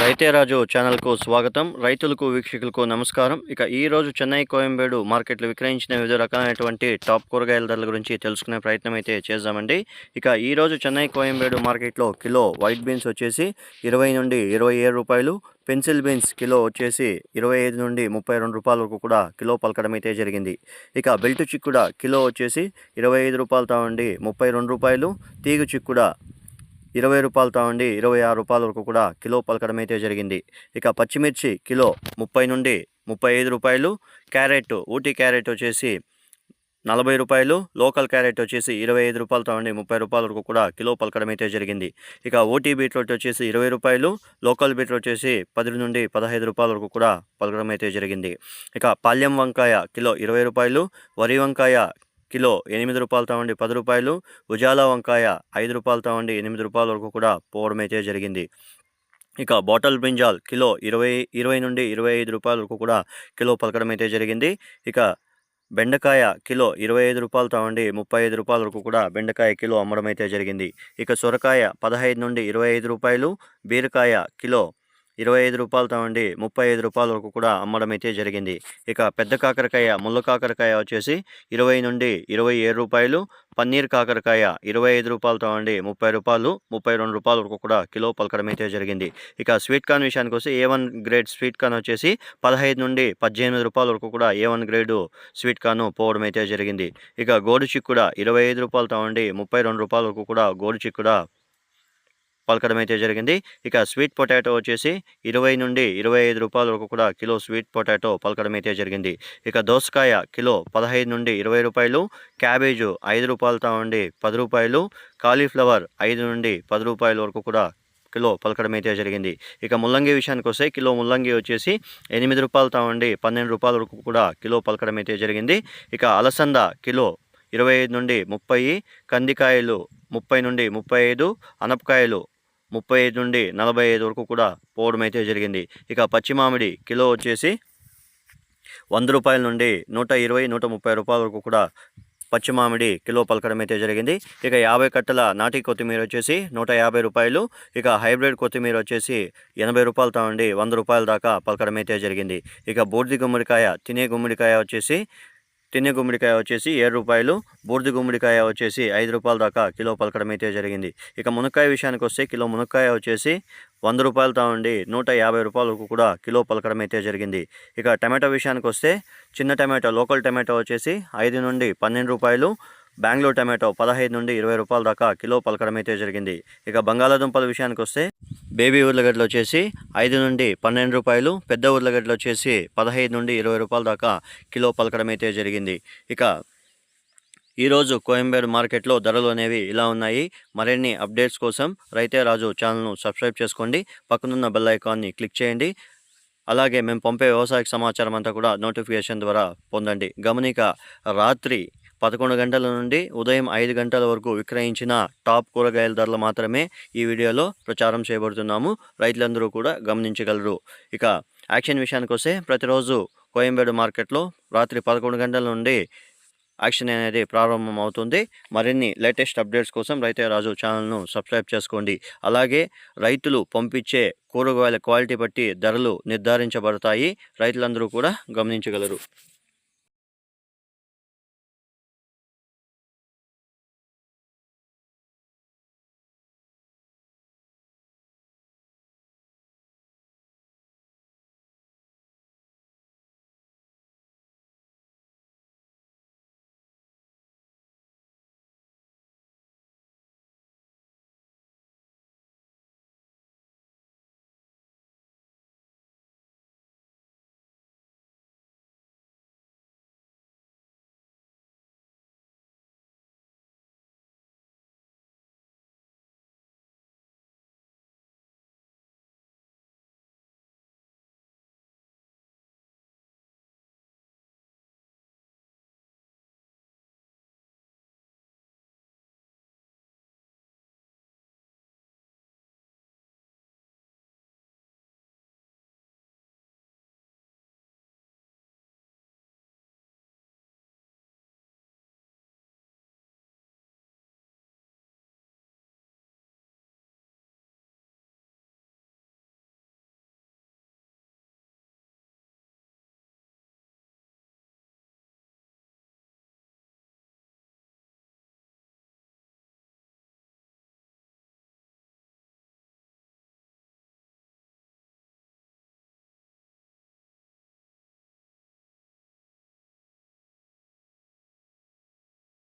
రైతే రాజు ఛానల్కు స్వాగతం. రైతులకు వీక్షకులకు నమస్కారం. ఇక ఈ రోజు చెన్నై కోయంబేడు మార్కెట్లో విక్రయించిన వివిధ రకాలైనటువంటి టాప్ కూరగాయల ధరల గురించి తెలుసుకునే ప్రయత్నం అయితే చేద్దామండి. ఇక ఈరోజు చెన్నై కోయంబేడు మార్కెట్లో కిలో వైట్ బీన్స్ వచ్చేసి ఇరవై నుండి ఇరవై ఏడు రూపాయలు పెన్సిల్ బీన్స్ కిలో వచ్చేసి ఇరవై ఐదు నుండి ముప్పై రెండు రూపాయల వరకు కూడా కిలో పలకడం అయితే జరిగింది. ఇక బెల్ట్ చిక్కుడ కిలో వచ్చేసి ఇరవై ఐదు రూపాయలతో ఉండి ముప్పై రెండు రూపాయలు తీగు చిక్కుడ ఇరవై రూపాయలతో ఉండి ఇరవై ఆరు రూపాయల వరకు కూడా కిలో పలకడం అయితే జరిగింది. ఇక పచ్చిమిర్చి కిలో ముప్పై నుండి ముప్పై ఐదు రూపాయలు క్యారెట్ ఊటీ క్యారెట్ వచ్చేసి నలభై రూపాయలు లోకల్ క్యారెట్ వచ్చేసి ఇరవై ఐదు రూపాయలతో ఉండి ముప్పై రూపాయల వరకు కూడా కిలో పలకడం అయితే జరిగింది. ఇక ఓటీ బీట్రూట్ వచ్చేసి ఇరవై రూపాయలు లోకల్ బీట్రూట్ వచ్చేసి పది నుండి పదహైదు రూపాయల వరకు కూడా పలకడం అయితే జరిగింది. ఇక పాల్యం వంకాయ కిలో ఇరవై రూపాయలు వరి వంకాయ కిలో ఎనిమిది రూపాయలతో ఉండి పది రూపాయలు. ఉజాలా వంకాయ ఐదు రూపాయలతో ఉండి ఎనిమిది రూపాయల వరకు కూడా పోవడం అయితే జరిగింది. ఇక బాటల్ బ్రింజాల్ కిలో ఇరవై ఇరవై నుండి ఇరవై ఐదు రూపాయల వరకు కూడా కిలో పలకడం అయితే జరిగింది. ఇక బెండకాయ కిలో ఇరవై ఐదు రూపాయలతో ఉండి ముప్పై ఐదు రూపాయల వరకు కూడా బెండకాయ కిలో అమ్మడం అయితే జరిగింది. ఇక సొరకాయ పదహైదు నుండి ఇరవై ఐదు రూపాయలు బీరకాయ కిలో ఇరవై ఐదు రూపాయలతో ఉండి ముప్పై ఐదు రూపాయల వరకు కూడా అమ్మడం అయితే జరిగింది. ఇక పెద్ద కాకరకాయ ముళ్ళ కాకరకాయ వచ్చేసి ఇరవై నుండి ఇరవై ఏడు రూపాయలు పన్నీర్ కాకరకాయ ఇరవై ఐదు రూపాయలతో ఉండి ముప్పై రూపాయలు ముప్పై రెండు రూపాయల వరకు కూడా కిలో పలకడం అయితే జరిగింది. ఇక స్వీట్ కార్న్ విషయానికి వస్తే A one grade sweet corn వచ్చేసి పదహైదు నుండి పద్దెనిమిది రూపాయల వరకు కూడా A one grade sweet corn పోవడం అయితే జరిగింది. ఇక గోడు చిక్కుడ ఇరవై ఐదు రూపాయలతో ఉండి ముప్పై రెండు రూపాయల వరకు కూడా గోడు చిక్కుడ పలకడం అయితే జరిగింది. ఇక స్వీట్ పొటాటో వచ్చేసి ఇరవై నుండి ఇరవై ఐదు రూపాయల వరకు కూడా కిలో స్వీట్ పొటాటో పలకడం అయితే జరిగింది. ఇక దోసకాయ కిలో పదహైదు నుండి ఇరవై రూపాయలు క్యాబేజు ఐదు రూపాయలతో ఉండి పది రూపాయలు కాలీఫ్లవర్ ఐదు నుండి పది రూపాయల వరకు కూడా కిలో పలకడం అయితే జరిగింది. ఇక ముల్లంగి విషయానికి వస్తే కిలో ముల్లంగి వచ్చేసి ఎనిమిది రూపాయలతో ఉండి పన్నెండు రూపాయల వరకు కూడా కిలో పలకడం అయితే జరిగింది. ఇక అలసంద కిలో ఇరవై ఐదు నుండి ముప్పై కందికాయలు ముప్పై నుండి ముప్పై ఐదు అనపకాయలు ముప్పై ఐదు నుండి నలభై ఐదు వరకు కూడా పోవడం అయితే జరిగింది. ఇక పచ్చి మామిడి కిలో వచ్చేసి వంద రూపాయల నుండి నూట ఇరవై నూట ముప్పై రూపాయల వరకు కూడా పచ్చి మామిడి కిలో పలకడం అయితే జరిగింది. ఇక యాభై కట్టల నాటి కొత్తిమీర వచ్చేసి నూట యాభై రూపాయలు. ఇక హైబ్రిడ్ కొత్తిమీర వచ్చేసి ఎనభై రూపాయలతో ఉండి వంద రూపాయల దాకా పలకడం అయితే జరిగింది. ఇక బూర్ది గుమ్మడికాయ తినే గుమ్మడికాయ వచ్చేసి తినే గుమ్మడికాయ వచ్చేసి ఏడు రూపాయలు బూర్ది గుమ్మడికాయ వచ్చేసి ఐదు రూపాయల దాకా కిలో పలకడం అయితే జరిగింది. ఇక మునక్కాయ విషయానికి వస్తే కిలో మునక్కాయ వచ్చేసి వంద రూపాయలతో ఉండి నూట యాభై రూపాయలకు కూడా కిలో పలకడం అయితే జరిగింది. ఇక టమాటో విషయానికి వస్తే చిన్న టమాటో లోకల్ టమాటో వచ్చేసి ఐదు నుండి పన్నెండు రూపాయలు బెంగళూరు టమాటో పదహైదు నుండి ఇరవై రూపాయల దాకా కిలో పలకడం అయితే జరిగింది. ఇక బంగాళాదుంపల విషయానికి వస్తే బేబీ ఉర్లగడ్డలు వచ్చేసి ఐదు నుండి పన్నెండు రూపాయలు పెద్ద ఉర్లగడ్డలు వచ్చేసి పదహైదు నుండి ఇరవై రూపాయల దాకా కిలో పలకడం అయితే జరిగింది. ఇక ఈరోజు కోయంబేడు మార్కెట్లో ధరలు అనేవి ఇలా ఉన్నాయి. మరిన్ని అప్డేట్స్ కోసం రైతే రాజు ఛానల్ను సబ్స్క్రైబ్ చేసుకోండి. పక్కనున్న బెల్ ఐకాన్ని క్లిక్ చేయండి. అలాగే మేము పంపే వ్యవసాయ సమాచారం అంతా కూడా నోటిఫికేషన్ ద్వారా పొందండి. గమనిక రాత్రి పదకొండు గంటల నుండి ఉదయం ఐదు గంటల వరకు విక్రయించిన టాప్ కూరగాయల ధరలు మాత్రమే ఈ వీడియోలో ప్రచారం చేయబడుతున్నాము. రైతులందరూ కూడా గమనించగలరు. ఇక యాక్షన్ విషయానికి వస్తే ప్రతిరోజు కోయంబేడు మార్కెట్లో రాత్రి పదకొండు గంటల నుండి యాక్షన్ అనేది ప్రారంభం అవుతుంది మరిన్ని లేటెస్ట్ అప్డేట్స్ కోసం రైతే రాజు ఛానల్ను సబ్స్క్రైబ్ చేసుకోండి. అలాగే రైతులు పంపించే కూరగాయల క్వాలిటీ బట్టి ధరలు నిర్ధారించబడతాయి. రైతులందరూ కూడా గమనించగలరు.